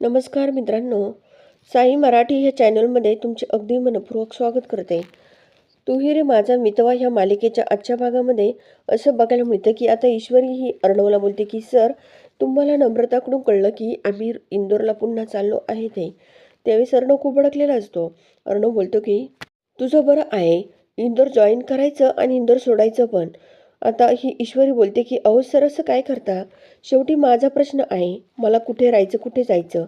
नमस्कार मित्रांनो साई मराठी ह्या चॅनलमध्ये तुमचे अगदी मनपूर्वक स्वागत करते. तू रे माझा मितवा ह्या मालिकेच्या आजच्या भागामध्ये असं बघायला मिळतं की आता ईश्वरी ही अर्णवला बोलते की सर तुम्हाला नम्रताकडून कळलं की आम्ही इंदोरला पुन्हा चाललो आहे ते. त्यावेळेस अर्णव खूप अडकलेला असतो. अर्णव बोलतो की तुझं बरं आहे. इंदोर जॉईन करायचं आणि इंदोर सोडायचं पण. आता ही ईश्वरी बोलते की अहो सर असं काय करता? शेवटी माझा प्रश्न आहे. मला कुठे राहायचं कुठे जायचं?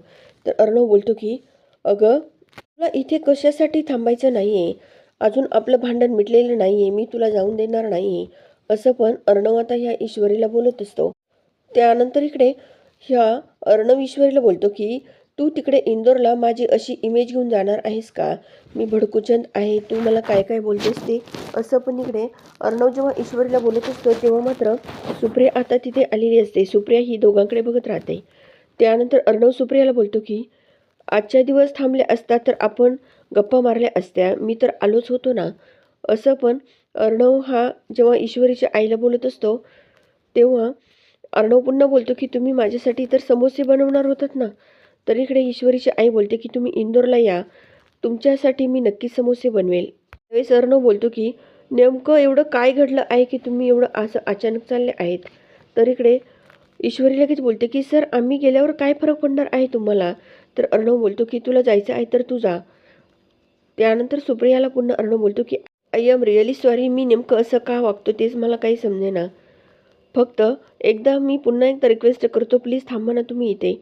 तर अर्णव बोलतो की अगं तुला इथे कशासाठी थांबायचं नाही आहे अजून आपलं भांडण मिटलेलं नाही आहे मी तुला जाऊन देणार नाही आहे असं पण अर्णव आता ह्या ईश्वरीला बोलत असतो. त्यानंतर इकडे ह्या अर्णव ईश्वरीला बोलतो की तू तिकडे इंदोरला माझी अशी इमेज घेऊन जाणार आहेस का? मी भडकुचंद आहे. तू मला काय काय बोलतेस ते? असं पण इकडे. अर्णव जेव्हा ईश्वरीला बोलत असतो तेव्हा मात्र सुप्रिया आता तिथे आलेली असते. सुप्रिया ही दोघांकडे बघत राहते. त्यानंतर अर्णव सुप्रियाला बोलतो की आजच्या दिवस थांबले असता तर आपण गप्पा मारल्या असत्या. मी तर आलोच होतो ना. असं पण अर्णव हा जेव्हा ईश्वरीच्या आईला बोलत असतो तेव्हा अर्णव पुन्हा बोलतो की तुम्ही माझ्यासाठी तर समोसे बनवणार होतात ना. तर इकडे ईश्वरीची आई बोलते की तुम्ही इंदोरला या. तुमच्यासाठी मी नक्की समोसे बनवेल. त्यावेळेस अर्णव बोलतो की नेमकं एवढं काय घडलं आहे की तुम्ही एवढं असं अचानक चालले आहेत? तर इकडे ईश्वरी लगेच बोलते की सर आम्ही गेल्यावर काय फरक पडणार आहे तुम्हाला? तर अर्णव बोलतो की तुला जायचं आहे तर तू जा. त्यानंतर सुप्रियाला पुन्हा अर्णव बोलतो की आय एम रिअली सॉरी मी नेमकं असं का वागतो तेच मला काही समजेना. फक्त एकदा मी पुन्हा एकदा रिक्वेस्ट करतो. प्लीज थांबा ना तुम्ही इथे.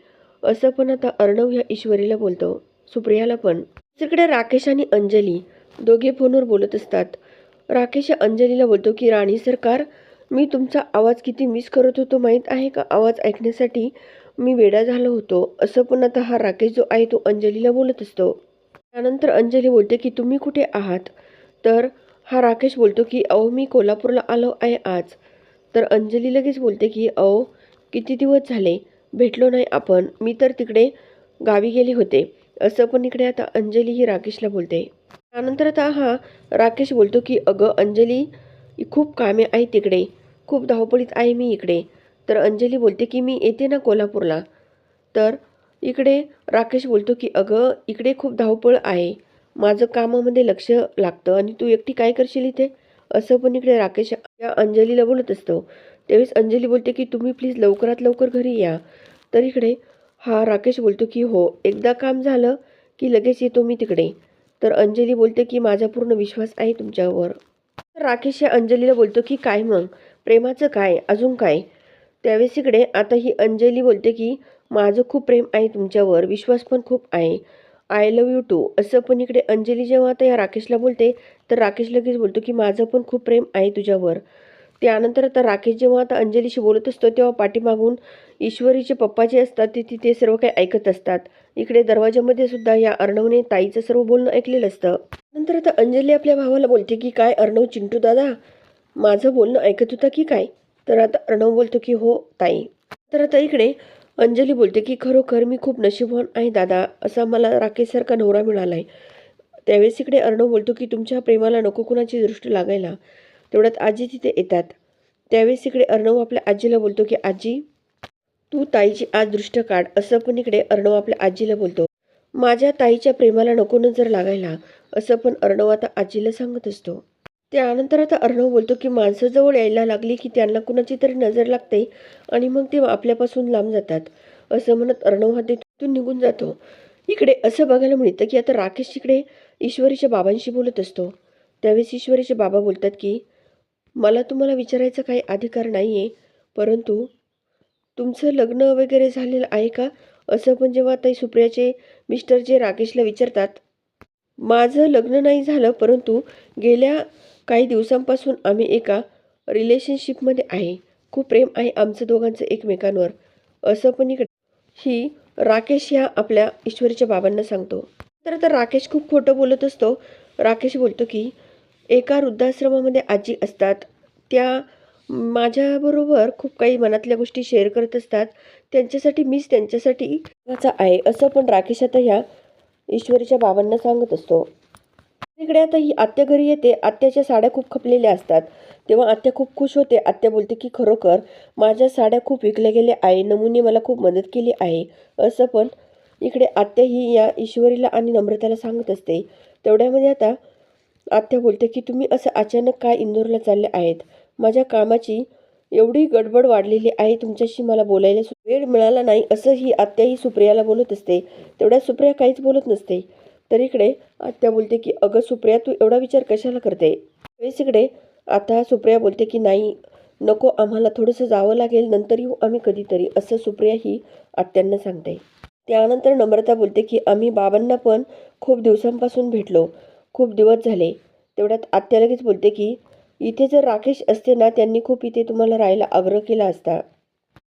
असं पण आता अर्णव ह्या ईश्वरीला बोलतो. सुप्रियाला पण. तिकडे राकेश आणि अंजली दोघे फोनवर बोलत असतात. राकेश अंजलीला बोलतो की राणी सरकार मी तुमचा आवाज किती मिस करत होतो माहीत आहे का? आवाज ऐकण्यासाठी मी वेडा झालो होतो. असं पण आता हा राकेश जो आहे तो अंजलीला बोलत असतो. त्यानंतर अंजली बोलते की तुम्ही कुठे आहात? तर हा राकेश बोलतो की अहो मी कोल्हापूरला आलो आहे आज. तर अंजली लगेच बोलते की अहो किती दिवस झाले? भेटलो नाही आपण. मी तर तिकडे गावी गेले होते. असं पण इकडे आता अंजली ही राकेशला बोलते. त्यानंतर आता हा राकेश बोलतो की अगं अंजली खूप कामे आहे तिकडे. खूप धावपळीत आहे मी इकडे. तर अंजली बोलते की मी येते ना कोल्हापूरला. तर इकडे राकेश बोलतो की अगं इकडे खूप धावपळ आहे. माझं कामामध्ये लक्ष लागतं आणि तू एकटी काय करशील इथे? असं पण इकडे राकेश या अंजलीला बोलत असतो. त्यावेळेस अंजली बोलते की तुम्ही प्लीज लवकरात लवकर घरी या. तर इकडे हा राकेश बोलतो की हो एकदा काम झालं की लगेच येतो मी तिकडे. तर अंजली बोलते की माझा पूर्ण विश्वास आहे तुमच्यावर. तर राकेश या अंजलीला बोलतो की काय मग? प्रेमाचं काय? अजून काय? त्यावेळेस इकडे आता ही अंजली बोलते की माझं खूप प्रेम आहे तुमच्यावर विश्वास पण खूप आहे. आय लव यू टू असं पण इकडे अंजली जेव्हा आता या राकेशला बोलते तर राकेश लगेच बोलतो की माझं पण खूप प्रेम आहे तुझ्यावर. त्यानंतर आता राकेश जेव्हा आता अंजलीशी बोलत असतो तेव्हा पाठीमागून ईश्वरीचे पप्पा जे असतात ते तिथे सर्व काही ऐकत असतात. इकडे दरवाजामध्ये सुद्धा या अर्णवने ताईचं सर्व बोलणं ऐकलेलं असतं. नंतर आता अंजली आपल्या भावाला बोलते की काय अर्णव चिंटू दादा माझं बोलणं ऐकत होता की काय? तर आता अर्णव बोलतो की हो ताई. तर आता इकडे अंजली बोलते की खरोखर मी खूप नशीबवान आहे दादा असा मला राकेशसारखा नवरा मिळाला आहे त्यावेळेस इकडे अर्णव बोलतो की तुमच्या प्रेमाला नको कुणाची दृष्टी लागायला. तेवढ्यात आजी तिथे येतात. त्यावेळेस इकडे अर्णव आपल्या आजीला बोलतो की आजी तू ताईची आज दृष्ट काढ असं पण इकडे अर्णव आपल्या आजीला बोलतो. माझ्या ताईच्या प्रेमाला नको नजर लागायला असं पण अर्णव आता आजीला सांगत असतो. त्यानंतर आता अर्णव बोलतो की माणसं जवळ यायला लागली की त्यांना कुणाची तरी नजर लागते आणि मग ते आपल्यापासून लांब जातात असं म्हणत अर्णव हा तिथून निघून जातो. इकडे असं बघायला मिळतं की आता राकेश इकडे ईश्वरीच्या बाबांशी बोलत असतो. त्यावेळेस ईश्वरीचे बाबा बोलतात की मला तुम्हाला विचारायचा काही अधिकार नाही आहे परंतु तुमचं लग्न वगैरे झालेलं आहे का? असं पण जेव्हा ताई सुप्रियाचे मिस्टर जे राकेशला विचारतात माझं लग्न नाही झालं परंतु गेल्या काही दिवसांपासून आम्ही एका रिलेशनशिपमध्ये आहे. खूप प्रेम आहे आमचं दोघांचं एकमेकांवर. असं पण इकडे ही राकेश ह्या आपल्या ईश्वरीच्या बाबांना सांगतो. तर आता राकेश खूप खोटं बोलत असतो. राकेश बोलतो की एका वृद्धाश्रमामध्ये आजी असतात. त्या माझ्याबरोबर खूप काही मनातल्या गोष्टी शेअर करत असतात. त्यांच्यासाठी मीच त्यांच्यासाठी आहे असं पण राकेश आता ह्या ईश्वरीच्या बाबांना सांगत असतो. इकडे आता ही आत्या घरी येते. आत्याच्या साड्या खूप खपलेल्या असतात. तेव्हा आत्या खूप खुश होते. आत्या बोलते की खरोखर माझ्या साड्या खूप विकल्या गेल्या आहे. नमुने मला खूप मदत केली आहे. असं पण इकडे आत्या ही या ईश्वरीला आणि नम्रताला सांगत असते. तेवढ्यामध्ये आता आत्या बोलते की तुम्ही असं अचानक काय इंदोरला चालले आहेत? माझ्या कामाची एवढी गडबड वाढलेली आहे तुमच्याशी मला बोलायला वेळ मिळाला नाही असं ही आत्या ही सुप्रियाला बोलत असते. तेवढ्या सुप्रिया काहीच बोलत नसते. तर इकडे आत्या बोलते की अगं सुप्रिया तू एवढा विचार कशाला करते? वेळेस इकडे आता सुप्रिया बोलते की नाही नको आम्हाला थोडंसं जावं लागेल नंतर येऊ आम्ही कधीतरी असं सुप्रिया ही आत्यांना सांगते. त्यानंतर नम्रता बोलते की आम्ही बाबांना पण खूप दिवसांपासून भेटलो. खूप दिवस झाले. तेवढ्यात आत्या लगेच बोलते की इथे जर राकेश असते ना त्यांनी खूप इथे तुम्हाला राहायला आग्रह केला असता.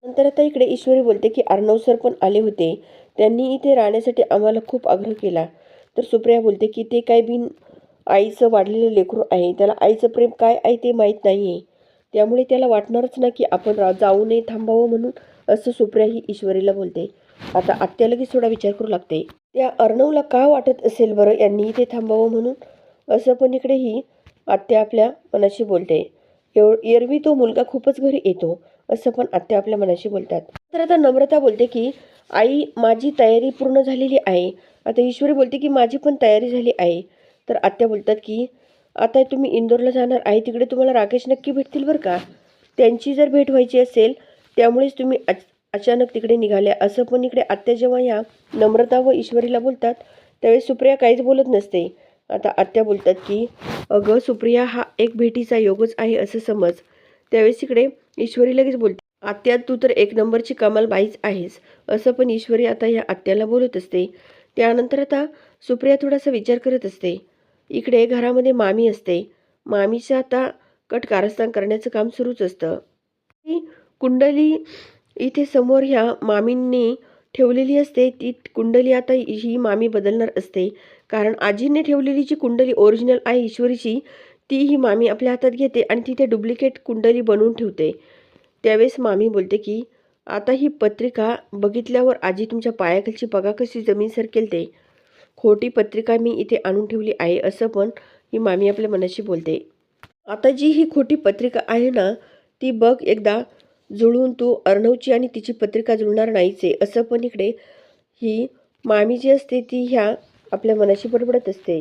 नंतर आता इकडे ईश्वरी बोलते की अर्णव सर पण आले होते. त्यांनी इथे राहण्यासाठी आम्हाला खूप आग्रह केला. तर सुप्रिया बोलते की ते काय बिन आईचं वाढलेलं लेकरू आहे. त्याला आईचं प्रेम काय आहे ते माहीत नाही आहे त्यामुळे त्याला वाटणारच ना की आपण रा जाऊ नये थांबावं म्हणून असं सुप्रिया ही ईश्वरीला बोलते. आता आत्या लगेच थोडा विचार करू लागते. त्या अर्णवला का वाटत असेल बरं यांनी इथे थांबावं म्हणून? असं पण इकडेही आत्या आपल्या मनाशी बोलते. एव एरवी तो मुलगा खूपच घरी येतो असं पण आत्या आपल्या मनाशी बोलतात. तर आता नम्रता बोलते की आई माझी तयारी पूर्ण झालेली आहे. आता ईश्वरी बोलते की माझी पण तयारी झाली आहे. तर आत्या बोलतात की आता तुम्ही इंदोरला जाणार आहे तिकडे तुम्हाला राकेश नक्की भेटतील बरं का? त्यांची जर भेट व्हायची असेल त्यामुळेच तुम्ही अच अचानक तिकडे निघाल्या. असं पण इकडे आत्या जेव्हा ह्या नम्रता व ईश्वरीला बोलतात त्यावेळेस सुप्रिया काहीच बोलत नसते. आता आत्या बोलतात की अगं सुप्रिया हा एक भेटीचा योगच आहे असं समज त्यावेळेस इकडे ईश्वरी लगेच बोलते आत्या तू तर एक नंबरची कमाल बाईच आहेस असं पण ईश्वरी आता या आत्याला बोलत असते. त्यानंतर आता सुप्रिया थोडासा विचार करत असते. इकडे घरामध्ये मामी असते. मामीचं आता कट कारस्थान करण्याचं काम सुरूच असतं. कुंडली इथे समोर ह्या मामींनी ठेवलेली असते ती कुंडली आता ही मामी बदलणार असते. कारण आजीने ठेवलेली जी कुंडली ओरिजिनल आहे ईश्वरीची ती ही मामी आपल्या हातात घेते आणि तिथे डुप्लिकेट कुंडली बनवून ठेवते. त्यावेळेस मामी बोलते की आता ही पत्रिका बघितल्यावर आजी तुमच्या पायाखालची बघा कशी जमीन सरकेल ते. खोटी पत्रिका मी इथे आणून ठेवली आहे असं पण ही मामी आपल्या मनाशी बोलते. आता जी ही खोटी पत्रिका आहे ना ती बघ एकदा जुळून तू अर्णवची आणि तिची पत्रिका जुळणार नाहीचे असं पण इकडे ही मामी जी असते ती ह्या आपल्या मनाशी बडबडत असते.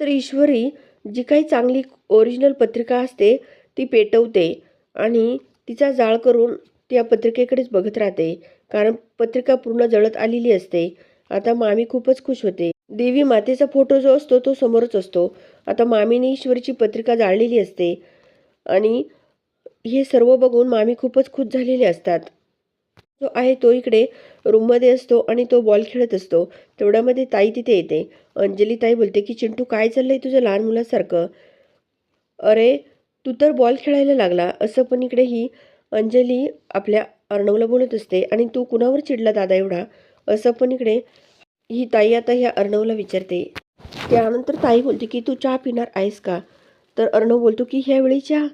तर ईश्वरी जी काही चांगली ओरिजिनल पत्रिका असते ती पेटवते आणि तिचा जाळ करून ती या पत्रिकेकडेच बघत राहते. कारण पत्रिका पूर्ण जळत आलेली असते. आता मामी खूपच खुश होते. देवी मातेचा फोटो जो असतो तो समोरच असतो. आता मामीने ईश्वरीची पत्रिका जाळलेली असते. आणि हे सर्व बघून मामी खूपच खुश झालेले असतात. जो आहे तो इकडे रूममध्ये असतो आणि तो बॉल खेळत असतो. तेवढ्यामध्ये ताई तिथे येते. अंजली ताई बोलते की चिंटू काय चाललंय तुझं लहान मुलासारखं? अरे तू तर बॉल खेळायला लागला. असं पण इकडे ही अंजली आपल्या अर्णवला बोलत असते. आणि तू कुणावर चिडला दादा एवढा? असं पण इकडे ही ताई आता ह्या अर्णवला विचारते. त्यानंतर ताई बोलते की तू चहा पिणार आहेस का? तर अर्णव बोलतो की ह्यावेळी चहा.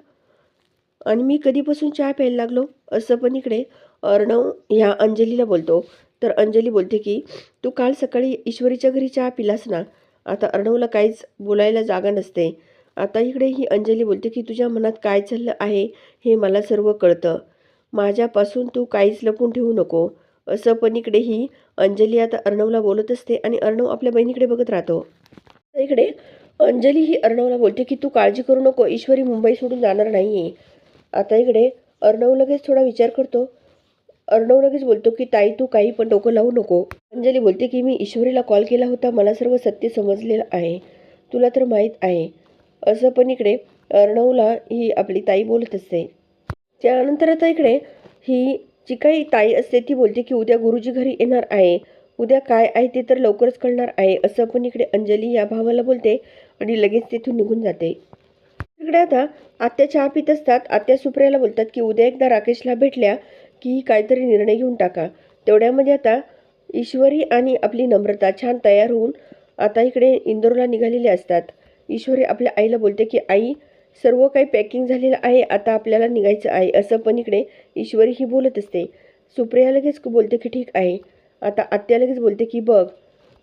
आणि मी कधीपासून चहा प्यायला लागलो? असं पण इकडे अर्णव ह्या अंजलीला बोलतो. तर अंजली बोलते की तू काल सकाळी ईश्वरीच्या घरी चहा पिलास ना? आता अर्णवला काहीच बोलायला जागा नसते. आता इकडे ही अंजली बोलते की तुझ्या मनात काय चाललं आहे हे मला सर्व कळतं. माझ्यापासून तू काहीच लपून ठेवू नको. असं पण इकडे ही अंजली आता अर्णवला बोलत असते आणि अर्णव आपल्या बहिणीकडे बघत राहतो. इकडे अंजली ही अर्णवला बोलते की तू काळजी करू नको. ईश्वरी मुंबई सोडून जाणार नाही आहे आता इकडे अर्णव लगेच थोडा विचार करतो. अर्णव लगेच बोलतो की ताई तू काही पण डोकं लावू नको. अंजली बोलते की मी ईश्वरीला कॉल केला होता. मला सर्व सत्य समजलेलं आहे. तुला तर माहीत आहे. असं पण इकडे अर्णवला ही आपली ताई बोलत असते. त्यानंतर आता इकडे ही जी काही ताई असते ती बोलते की उद्या गुरुजी घरी येणार आहे. उद्या काय आहे ते तर लवकरच कळणार आहे. असं पण इकडे अंजली या भावाला बोलते आणि लगेच तिथून निघून जाते. इकडे आता आत्या चहा पित असतात. आत्या सुप्रियाला बोलतात की उद्या एकदा राकेशला भेटल्या की काहीतरी निर्णय घेऊन टाका. तेवढ्यामध्ये आता ईश्वरी आणि आपली नम्रता छान तयार होऊन आता इकडे इंदोरला निघालेले असतात. ईश्वरी आपल्या आईला बोलते की आई सर्व काही पॅकिंग झालेलं आहे. आता आपल्याला निघायचं आहे. असं पण इकडे ईश्वरी ही बोलत असते. सुप्रिया लगेच बोलते की ठीक आहे. आता आत्या लगेच बोलते की बघ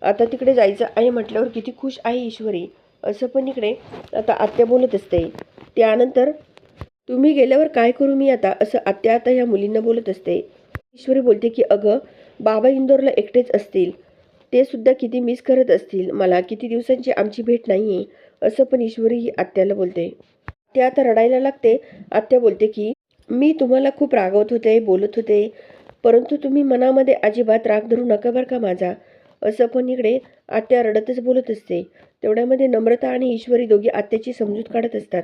आता तिकडे जायचं आहे म्हटल्यावर किती खुश आहे ईश्वरी. असं पण इकडे आता आत्या बोलत असते. त्यानंतर तुम्ही गेल्यावर काय करू मी आता? असं आत्या आता ह्या मुलींना बोलत असते. ईश्वरी बोलते की अगं बाबा इंदोरला एकटेच असतील. ते सुद्धा किती मिस करत असतील. मला किती दिवसांची आमची भेट नाही आहे असं पण ईश्वरी ही आत्याला बोलते. ते आता रडायला लागते. आत्या बोलते की मी तुम्हाला खूप रागवत होते बोलत होते. परंतु तुम्ही मनामध्ये अजिबात राग धरू नका बरं का माझा. असं पण इकडे आत्या रडतच बोलत असते. तेवढ्यामध्ये नम्रता आणि ईश्वरी दोघी आत्याची समजूत काढत असतात.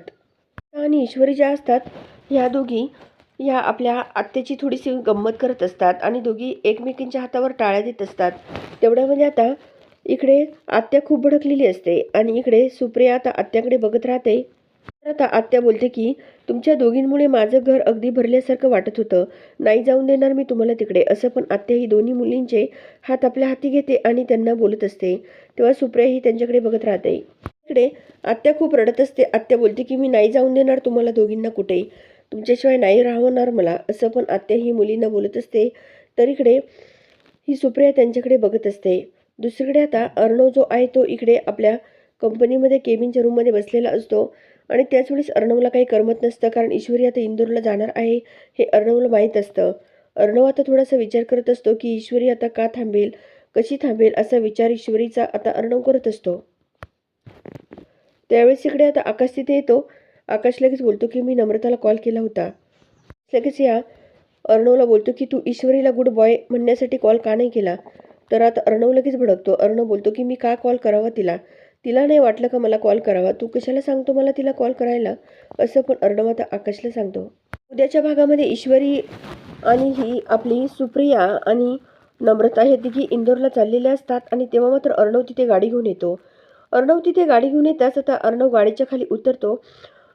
आणि ईश्वरी ज्या असतात ह्या दोघी ह्या आपल्या आत्याची थोडीशी गंमत करत असतात आणि दोघी एकमेकींच्या हातावर टाळ्या देत असतात. तेवढ्यामध्ये आता इकडे आत्या खूप भडकलेली असते आणि इकडे सुप्रिया आता आत्याकडे बघत राहते. तर आता आत्या बोलते की तुमच्या दोघींमुळे माझं घर अगदी भरल्यासारखं वाटत होतं. नाही जाऊन देणार मी तुम्हाला तिकडे असं पण आत्या ही दोन्ही मुलींचे हात आपल्या हाती घेते आणि त्यांना बोलत असते. तेव्हा सुप्रिया ही त्यांच्याकडे बघत राहते. इकडे आत्या खूप रडत असते. आत्या बोलते की मी नाही जाऊन देणार तुम्हाला दोघींना कुठे? तुमच्याशिवाय नाही राहणार मला. असं पण आत्या ही मुलींना बोलत असते. तर इकडे ही सुप्रिया त्यांच्याकडे बघत असते. दुसरीकडे आता अर्णव जो आहे तो इकडे आपल्या कंपनीमध्ये केबिनच्या रूममध्ये बसलेला असतो. आणि त्याच वेळेस अर्णवला काही करमत नसतं कारण ईश्वरी आता इंदूरला जाणार आहे हे अर्णवला माहीत असतं. अर्णव आता थोडासा विचार करत असतो की ईश्वरी आता का थांबेल कशी थांबेल असा विचार ईश्वरीचा आता अर्णव करत असतो. त्यावेळेस इकडे आता आकाश तिथे येतो. आकाश लगेच बोलतो की मी नम्रताला कॉल केला होता. लगेच या. अर्णवला बोलतो की तू ईश्वरीला गुड बॉय म्हणण्यासाठी कॉल का नाही केला? तर आता अर्णव लगेच भडकतो. अर्णव बोलतो की मी का कॉल करावा तिला? तिला नाही वाटलं का मला कॉल करावा? तू कशाला सांगतो मला तिला कॉल करायला? असं पण अर्णव आता आकाशला सांगतो. उद्याच्या भागामध्ये ईश्वरी आणि ही आपली सुप्रिया आणि नम्रता हे तिघी इंदोरला चाललेल्या असतात आणि तेव्हा मात्र अर्णव तिथे गाडी घेऊन येतो. अर्णव तिथे गाडी घेऊन येताच आता अर्णव गाडीच्या खाली उतरतो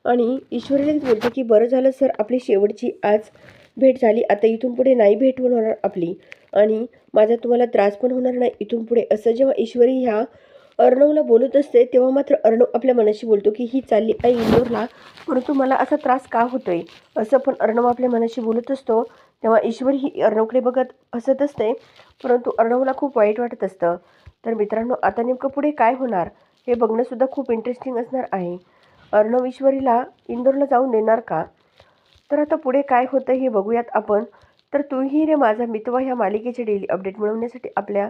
आणि ईश्वरीला बोलतो की बरं झालं सर आपली शेवटची आज भेट झाली. आता इथून पुढे नाही भेट होणार आपली आणि माझा तुम्हाला त्रास पण होणार नाही. इथून पुढे असं जेव्हा ईश्वरी ह्या अर्णवला बोलत असते तेव्हा मात्र अर्णव आपल्या मनाशी बोलतो की ही चालली आहे इंदोरला परंतु मला असा त्रास का होतोय? असं पण अर्णव आपल्या मनाशी बोलत असतो. तेव्हा ईश्वरी ही अर्णवकडे बघत हसत असते परंतु अर्णवला खूप वाईट वाटत असतं. तर मित्रांनो आता नेमकं पुढे काय होणार हे बघणंसुद्धा खूप इंटरेस्टिंग असणार आहे. अर्णव ईश्वरीला इंदोरला जाऊन देणार का? तर आता पुढे काय होतं हे बघूयात आपण. तर तूही रे माझा मितवा ह्या मालिकेचे डेली अपडेट मिळवण्यासाठी आपल्या